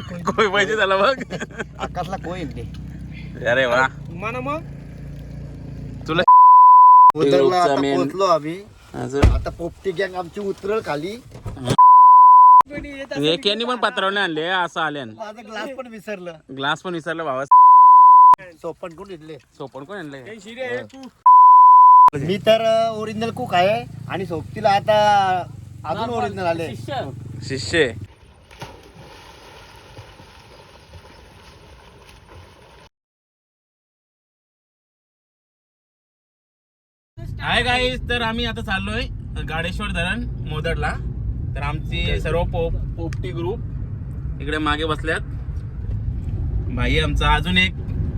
कोई पाहिजे त्याला बघ आकाशला कोण ते अरे वा म्हणा मग? तुला उतरला ग्रुपचा आता. पोहोचलो आम्ही. अजून आता पोपटी गँग आमची उतरल खाली. एक यांनी पण पत्रावणे आणले असं आल्यान माझा ग्लास पण विसरलं. ग्लास पण विसरला भावा. सोपन कोण इथले? सोपण कोण आणले मी तर ओरिजिनल कुक आहे आणि सोबतीला आता अजून ओरिजिनल आले. शिष्य. हाय गाईज तर आम्ही आता चाललोय गाडेश्वर धरण मोदडला. तर आमची सर्व पोप पोपटी ग्रुप इकडे मागे बसल्यात. भाई आमचा अजून एक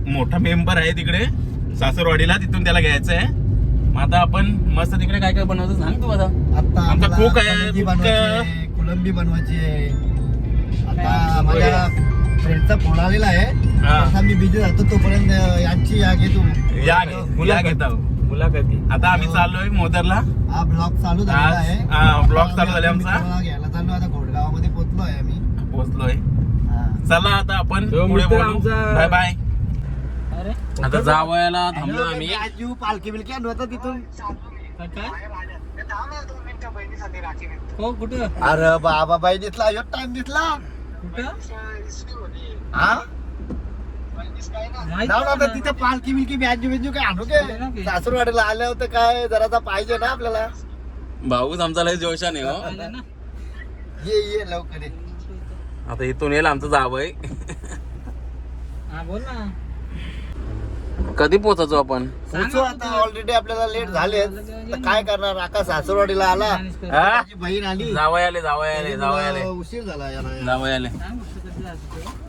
मोठा मेंबर आहे तिकडे. सासरवाडीला तिथून त्याला घ्यायचं आहे मग आता आपण मस्त तिकडे काय काय बनवायचं सांग तू आता. आता आमचा cook आहे, कोलंबी बनवायची आहे. आता माझ्या फ्रेंडचा फोन आलेला आहे. मी बिझी राहतो तोपर्यंत यांची या घे तू या घे या घेता. मुलाखती आता आम्ही चाललोय मोदरला. हा ब्लॉग चालू आज- आहे. हा, आता चालू झाला आमचा. घ्यायला चाललो आता घोडगावामध्ये पोहोचलो आहे आम्ही. पोहोचलोय. हा. चला आता आपण तो पुढे बोलू. Bye bye. आता जावयाला थांबलो आम्ही. मी आजू पालखी बिलकी आणू आता तिथून. हो कुठं? अरे बाबा बाई दिसला. यो टाइम दिसला. कुठं? हा? जाऊ ना आता तिथे पालखी बिलकी बॅजू बिजू काय आणू आणू ना के. की. सासूरवाडीला आल्या होतं काय? जरासा पाहिजे ना आपल्याला. भाऊच आमचा लय जोशाने हो. आलं ये ये लवकर ये. आता इथून येईल आमचं जावय हा बोल ना. कधी पोहोचायचो आपण? पोहोचू आता. ऑलरेडी आपल्याला लेट झाले तर काय करणार? आका सासूरवाडीला आला. हा? त्याची बहीण आली. जावय आले जावय आले जावय आले. उशीर झाला याला. जावय आले. सांग गोष्ट कधी जायचं ते.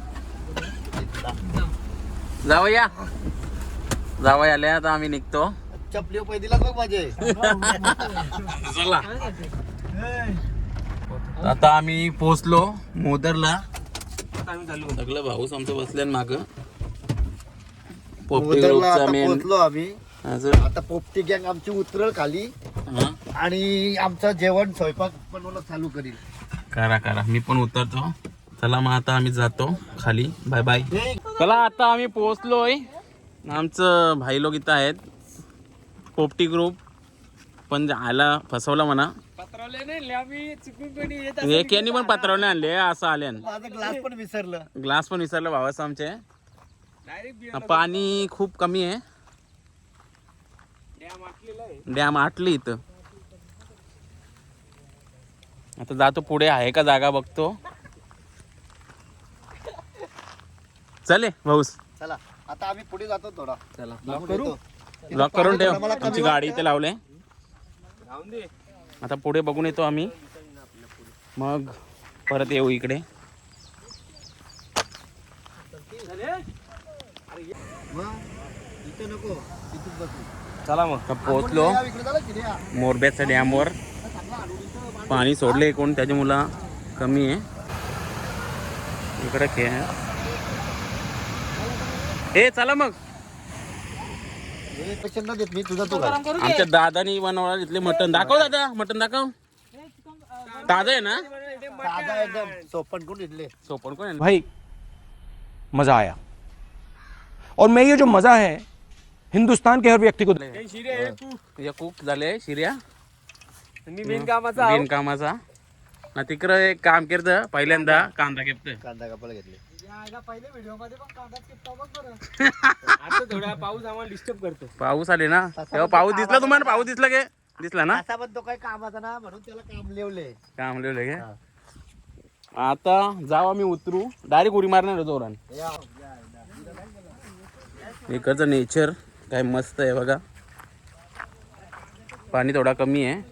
जावय. या आले आता आम्ही निघतो. चपली पैदीला बघ माझे. चला? आता आम्ही पोहोचलो मोदरला. सगळं भाऊस आमचं बसल्या माग. पोपटी ग्रुपचा मेन पोहोचलो आम्ही. आता पोपटी गँग आमची उतरल खाली. आणि आमचं जेवण स्वयंपाक बनवणं चालू करील. करा करा. मी पण उतरतो. चला मग आता आम्ही जातो खाली. बाय बाय चला आता आम्ही पोहोचलोय. आमचं भाई लोक इथं आहेत. पोपटी ग्रुप पण आला फसवला म्हणा. पत्रावले एक यांनी पण पत्रावणे आणले असं माझा ग्लास पण विसरलं. ग्लास पण विसरलं भावास आमचे. पाणी खूप कमी आहे. डॅम आटलेला आहे डॅम आटली इथं. आता जातो पुढे आहे का जागा बघतो. चले भाऊस. चला आता आम्ही पुढे जातो थोडा. चला. लॉक करू? लॉक करून ठेव. आमची गाडी इथे लावले. आता पुढे बघून येतो आम्ही. मग परत येऊ इकडे. इथे नको इथेच बसू. चला मग. पोहोचलो. मोरब्याच्या डॅमवर. पाणी सोडले कोण? त्याच्या मुला कमी आहे. इकडे खेळ. ए चला मग. हे देत मी तुझा तू. आमच्या दादानी बनवला इथले मटन दाखव दादा मटन दाखव. ताजं आहे ना? ताजा एकदम सोपन कोण इथले सोपण कोण आहे? भाई मज़ा आया. और मैं ये जो मज़ा है हिंदुस्तान के हर व्यक्ति को शिरे तू तुझ्या कुक झाले शिर्या. मी बिन कामाचा बिन कामाचा. ना तिकडं एक काम करतं पहिल्यांदा कांदा केपत कांदा कापायला घेतले. पहिले व्हिडिओमध्ये पण कांदा आता थोडा पाऊस आम्हाला डिस्टर्ब करतो. पाऊस आले ना. तेव्हा पाऊस दिसला तुम्हाला? पाऊस दिसला के दिसला ना? असा पण तो काय कामाचा ना म्हणून त्याला काम लिवले. काम लिहिलं गे आता जाऊ आम्ही उतरू. डायरेक्ट उडी मारणार जोरान. इकडचं नेचर काय मस्त आहे बघा. पाणी थोडा कमी आहे.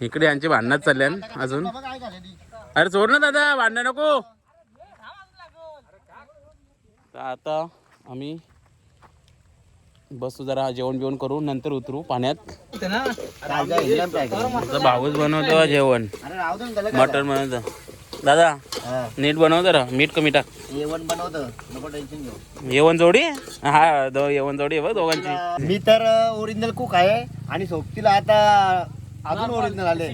इकडे यांचे भांडणच चालल्यान अजून. अरे सोड ना दादा भांडण नको. तर आता आम्ही बसू जरा जेवण बिवण करू नंतर उतरू पाण्यात. भाऊच बनवतो जेवण. मटन बनवतो. दादा. नीट बनव जरा मीठ कमी टाक. जेवण बनवतं नको टेन्शन घेऊ. येवण जोडी? हा दो येवण जोडी आहे बघ दोघांची. मी तर ओरिजिनल कुक आहे आणि सोबतीला आता अजून ओरिजिनल आले.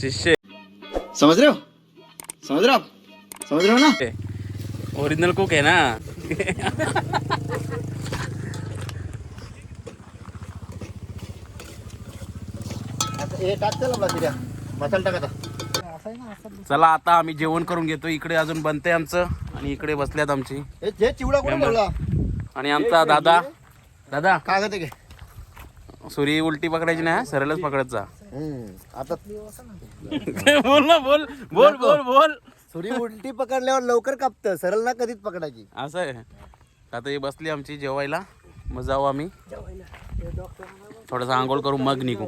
शिष्य. समज रे हो? समुद्र समुद्र ना? ओरिजिनल कुक आहे ना? आता हे टाक चला मसाला टाक आता. चला आता आम्ही जेवण करून घेतो. इकडे अजून बनते आमचं आणि इकडे बसल्यात आमची. हे जे चिवडा कोण मेंबर. ठेवला आणि आमचा दादा. दादा. कागद आहे घे सुरी उलटी पकडायची नाही हा, सरळच पकडत जा. हम्म. आता बोल ना बोल. बोल बोल बोल. सुरी उलटी पकडल्यावर लवकर कापत. सरळ ना कधीच पकडायची. असं आहे. आता ही बसली आमची जेवायला. मग जाऊ आम्ही. थोडासा आंघोळ करू मग निघू.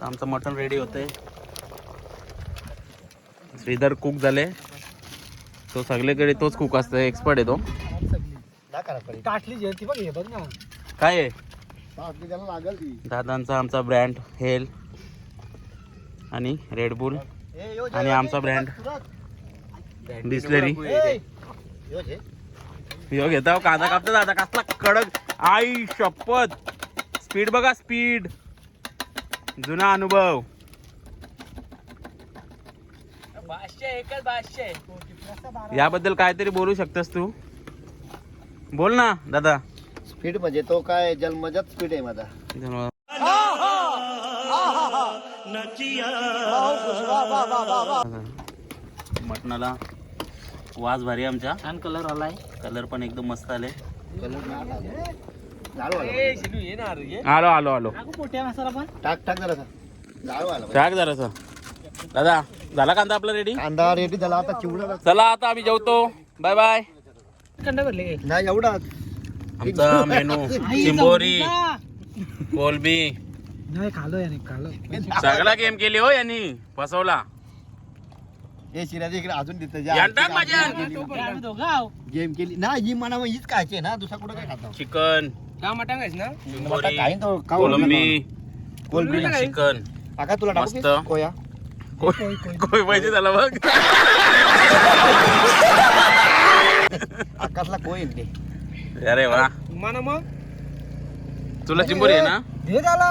आमचं मटण रेडी होतंय. श्रीधर कुक झाले. तो सगळीकडे तोच कुक असतो एक्सपर्ट आहे तो. हे काय आहे? लागल ती. दादांचा आमचा ब्रँड हेल आणि रेडबुल आणि आमचा ब्रँड. बिस्लरी यो घेता कांदा कापता दादा कसला कडक. आई शपथ. स्पीड बघा स्पीड जुना अनुभव. याबद्दल काहीतरी बोलू शकतस तू. बोल ना दादा. स्पीड म्हणजे तो काय जन्मजात स्पीड आहे माझा. मटणाला वास भारी आमच्या छान कलर आलाय. कलर पण एकदम मस्त आले. जाळू आला. आलो. आलो आलो टाकू मोठ्या मसाला पण? टाक टाक जरा जाळू आला. टाक जरासा. दादा झाला कांदा आपला रेडी कांदा रेडी झाला आता चिवडा. चला आता आम्ही जेवतो. बाय बाय कंडा भरले नाही एवढाच. आमचा मेनू चिंबोरी कोलबी. नाही खालो याने खालो सगळा गेम केली हो यांनी. फसवला हे शिराजी इकडे अजून देत. गेम केली. ना ही मग हीच खायची ना. दुसरा कुठं काय खातो? चिकन का मटण खायच ना? चिंबोरी कोलंबी. कोलबी चिकन काका तुला मस्त. कोया? कोई पाहिजे झाला बघ आकाशला कोय अरे वा. माना मग. तुला चिंबोरी आहे ना? दे झाला.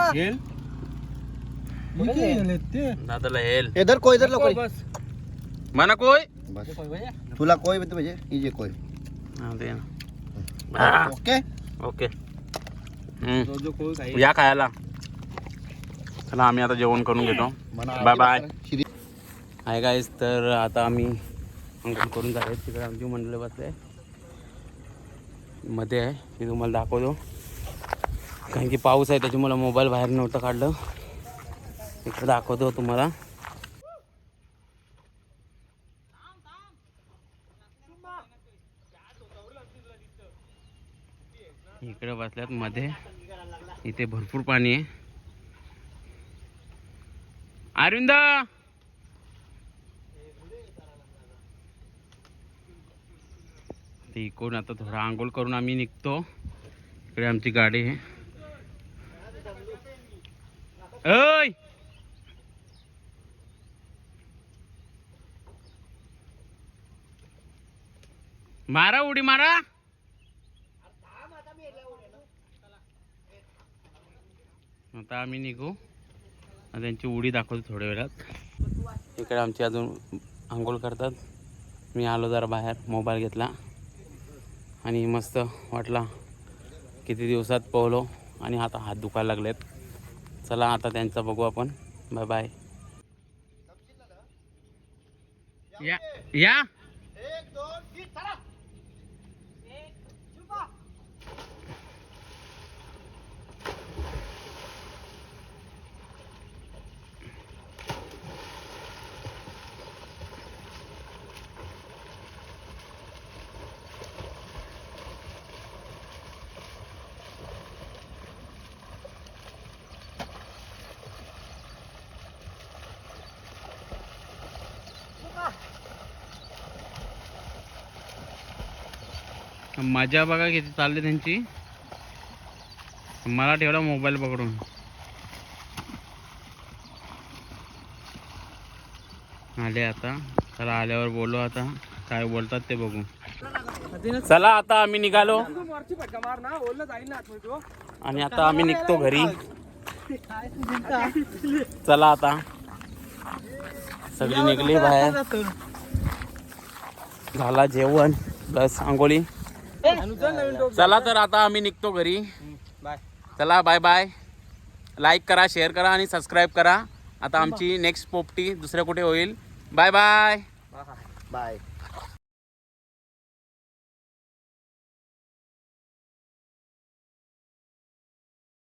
ते? दादाला हेल इधर कोय इधर कोय. बस. म्हणा कोय? बस. तुला कोय म्हणते म्हणजे? ही जे कोय. हा, दे ना. हा, ओके. ओके. या खायला. चला आम्ही आता जेवण करून घेतो. Bye bye. आहे गाईस तर आता आम्ही अंकन करून जाऊया तिकडे आमची मंडळ बसले मध्ये आहे. मी तुम्हाला दाखवतो. कारण की पाऊस आहे त्याच्यामुळे मोबाईल बाहेर नव्हतं काढलं. इकडं दाखवतो तुम्हाला. इकडे बसल्यात मध्ये. इथे भरपूर पाणी आहे. अरविंद! ते इकडून आता थोडा आंघोळ करून आम्ही निघतो. इकडे आमची गाडी आहे. ओय! मारा उडी मारा! आता आम्ही निघू. त्यांची उडी दाखवतो थोड्या वेळात. इकडे आमची अजून आंघोळ करतात. मी आलो जरा बाहेर मोबाईल घेतला. आणि मस्त वाटला किती दिवसात पोहलो आणि आता हात दुखायला लागलेत. चला आता त्यांचा बघू आपण. बाय बाय या या. मजा बघा किती चालली त्यांची. मला ठेवला मोबाईल पकडून. आले आता. चला आल्यावर बोलू आता. काय बोलतात ते बघू. चला आता आम्ही निघालो. आणि आता आम्ही निघतो घरी. चला आता. सगळी निघली बाहेर. झाला जेवण. प्लस आंघोळी. चला तर आता आम्ही निघतो घरी. बाय चला बाय बाय लाईक करा शेअर करा आणि सबस्क्राईब करा. आता आमची नेक्स्ट पोपटी दुसऱ्या कुठे होईल? Bye bye bye